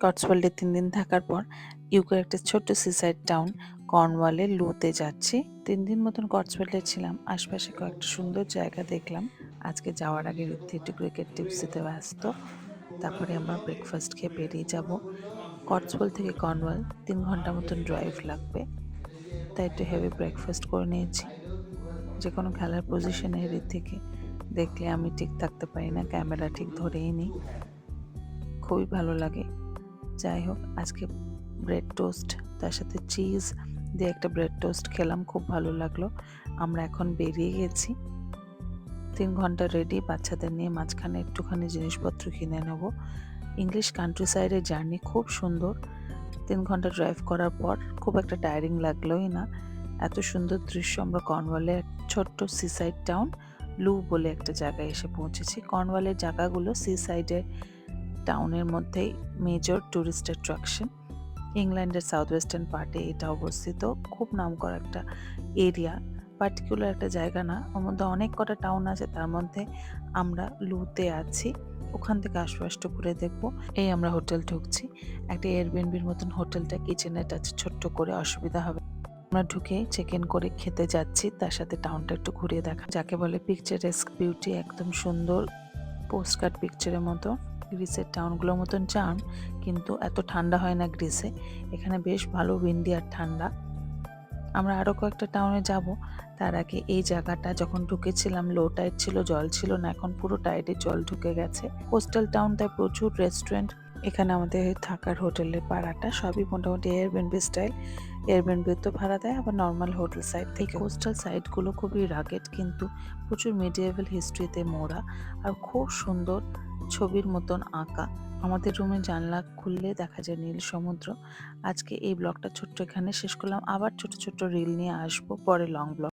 কটসওয়ার্ল্ডে তিন দিন থাকার পর ইউকের একটা ছোট্ট সিসাইড টাউন কর্নওয়ালে লুতে যাচ্ছি। তিন দিন মতন কটসওয়ার্ল্ডে ছিলাম, আশপাশে কয়েকটা সুন্দর জায়গা দেখলাম। আজকে যাওয়ার আগে ঋদ্ধি একটু ক্রিকেট টিপস দিতে ব্যস্ত। তারপরে আমরা ব্রেকফাস্ট খেয়ে বেরিয়ে যাব। কটসওয়াল থেকে কর্নওয়াল তিন ঘণ্টা মতন ড্রাইভ লাগবে। তাই একটু হেভি ব্রেকফাস্ট করে নিয়েছি। যে কোনো খেলার পজিশনে থেকে দেখলে আমি ঠিক থাকতে পারি না ক্যামেরা ঠিক ধরেই নিই। খুবই ভালো লাগে। যাই হোক, আজকে ব্রেড টোস্ট তার সাথে চিজ দিয়ে একটা ব্রেড টোস্ট খেলাম, খুব ভালো লাগল। আমরা এখন বেরিয়ে গেছি। তিন ঘণ্টা রেডি বাচ্চাদের নিয়ে মাঝখানে একটুখানি জিনিসপত্র কিনে নেব। ইংলিশ কান্ট্রি সাইডের জার্নি খুব সুন্দর। তিন ঘণ্টা ড্রাইভ করার পর খুব একটা টায়ারিং লাগলোই না। এত সুন্দর দৃশ্য, আমরা কর্নওয়ালের এক ছোট্ট সিসাইড টাউন লু বলে একটা জায়গায় এসে পৌঁছেছি। কর্নওয়ালের জায়গাগুলো সি সাইডের টাউনের মধ্যেই মেজর ট্যুরিস্ট অ্যাট্রাকশন ইংল্যান্ডের সাউথ ওয়েস্টার্ন পার্টে এটা অবস্থিত। খুব নামকরা একটা এরিয়া পার্টিকুলার একটা জায়গা না। ওর মধ্যে অনেক কটা টাউন আছে, তার মধ্যে আমরা লুতে আছি। ওখান থেকে আশপাশটা ঘুরে দেখব। এই আমরা হোটেল ঢুকছি। একটা এয়ারবিএনবির মতন হোটেলটা কিচেনের আছে ছোট্ট করে অসুবিধা হবে। আমরা ঢুকে চেক ইন করে খেতে যাচ্ছি। তার সাথে টাউনটা একটু ঘুরিয়ে দেখা। যাকে বলে পিকচারেস্ক বিউটি একদম সুন্দর পোস্টকার্ড পিকচারের মতো। গ্রিসের টাউনগুলোর মতন চার্ম কিন্তু এত ঠান্ডা হয় না গ্রিসে। এখানে বেশ ভালো উইন্ডি আর ঠান্ডা। আমরা আরও কয়েকটা টাউনে যাব। তার আগে এই জায়গাটা যখন ঢুকেছিলাম লো টাইড ছিল জল ছিল না এখন পুরো টাইডে জল ঢুকে গেছে। কোস্টাল টাউন তাই প্রচুর রেস্টুরেন্ট এখানে আমাদের থাকার হোটেলের ভাড়াটা সবই মোটামুটি এয়ারবিএনবি স্টাইল এয়ারবিএনবি তো ভাড়া দেয় আবার নর্মাল হোটেল সাইড থেকে কোস্টাল সাইডগুলো খুবই রাগেট কিন্তু প্রচুর মিডিয়েবল হিস্ট্রিতে মোড়া। আর খুব সুন্দর ছবির মতন আঁকা। আমাদের রুমে জানলা খুললে দেখা যায় নীল সমুদ্র। আজকে এই ব্লগটা ছোট্ট এখানে শেষ করলাম। আবার ছোট ছোট রিল নিয়ে আসব। পরে লং ব্লগ।